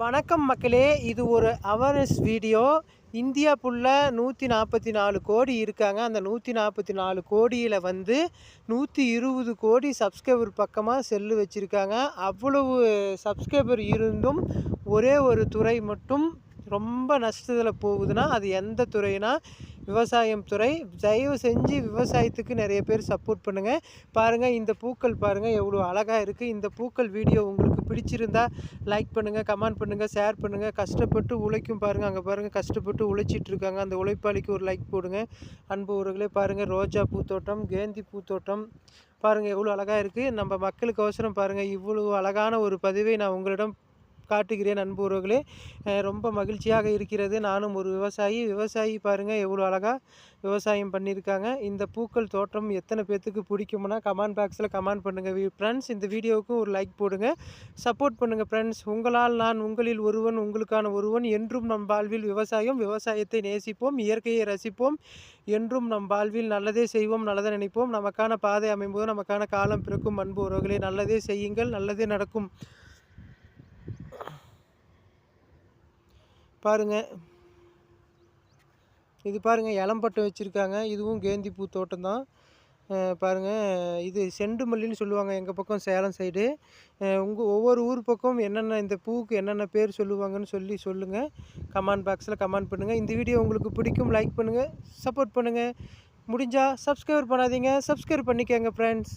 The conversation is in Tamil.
வணக்கம் மக்களே இது ஒரு அவேர்னஸ் வீடியோ. இந்தியா ஃபுல்லாக நூற்றி நாற்பத்தி நாலு கோடி இருக்காங்க. அந்த நூற்றி நாற்பத்தி நாலு கோடியில் வந்து நூற்றி இருபது கோடி சப்ஸ்கிரைபர் பக்கமாக செல்லு வச்சுருக்காங்க. அவ்வளவு சப்ஸ்கிரைபர் இருந்தும் ஒரே ஒரு துறை மட்டும் ரொம்ப நஷ்டத்தில் போகுதுன்னா அது எந்த துறைனா விவசாயம் துறை. தயவு செஞ்சு விவசாயத்துக்கு நிறைய பேர் சப்போர்ட் பண்ணுங்கள் பாருங்கள் இந்த பூக்கள் பாருங்கள் எவ்வளோ அழகாக இருக்குது இந்த பூக்கள் வீடியோ உங்களுக்கு பிடிச்சிருந்தா லைக் பண்ணுங்கள் கமெண்ட் பண்ணுங்கள் ஷேர் பண்ணுங்கள் கஷ்டப்பட்டு உழைக்கும் பாருங்கள் அங்கே பாருங்கள் கஷ்டப்பட்டு உழைச்சிட்டு இருக்காங்க. அந்த உழைப்பாளிக்கு ஒரு லைக் போடுங்க. அன்பு உறவுகளே பாருங்கள் ரோஜா பூத்தோட்டம் கேந்தி பூத்தோட்டம் பாருங்கள் எவ்வளோ அழகாக இருக்குது நம்ம மக்களுக்கு அவசரம் பாருங்கள் இவ்வளோ அழகான ஒரு பதிவை நான் உங்களிடம் காட்டுகிறேன் அன்பு உறவுகளே ரொம்ப மகிழ்ச்சியாக இருக்கிறது. நானும் ஒரு விவசாயி. விவசாயி பாருங்கள் எவ்வளோ அழகாக விவசாயம் பண்ணியிருக்காங்க. இந்த பூக்கள் தோட்டம் எத்தனை பேர்த்துக்கு பிடிக்கும்னா கமெண்ட் பாக்ஸில் கமெண்ட் பண்ணுங்கள் ஃப்ரெண்ட்ஸ் இந்த வீடியோவுக்கு ஒரு லைக் போடுங்க. சப்போர்ட் பண்ணுங்கள் ஃப்ரெண்ட்ஸ் உங்களால் நான் உங்களில் ஒருவன் உங்களுக்கான ஒருவன் என்றும் நம் வாழ்வில் விவசாயம் விவசாயத்தை நேசிப்போம் இயற்கையை ரசிப்போம் என்றும் நம் வாழ்வில் நல்லதே செய்வோம் நல்லதை நினைப்போம். நமக்கான பாதை அமைம்போது நமக்கான காலம் பிறக்கும். அன்பு உறவுகளை நல்லதே செய்யுங்கள் நல்லதே நடக்கும். பாருங்க. இது பாருங்க இளம்பட்டம் வச்சுருக்காங்க. இதுவும் கேந்தி பூ தோட்டம் தான் பாருங்கள் இது செண்டு மல்லின்னு சொல்லுவாங்க எங்கள் பக்கம் சேலம் சைடு. உங்கள் ஒவ்வொரு ஊர் பக்கம் என்னென்ன இந்த பூவுக்கு என்னென்ன பேர் சொல்லுவாங்கன்னு சொல்லி சொல்லுங்கள் கமெண்ட் பாக்ஸில் கமெண்ட் பண்ணுங்கள் இந்த வீடியோ உங்களுக்கு பிடிக்கும் லைக் பண்ணுங்கள் சப்போர்ட் பண்ணுங்கள் முடிஞ்சால் சப்ஸ்கிரைப் பண்ணாதீங்க. சப்ஸ்கிரைப் பண்ணிக்கோங்க ஃப்ரெண்ட்ஸ்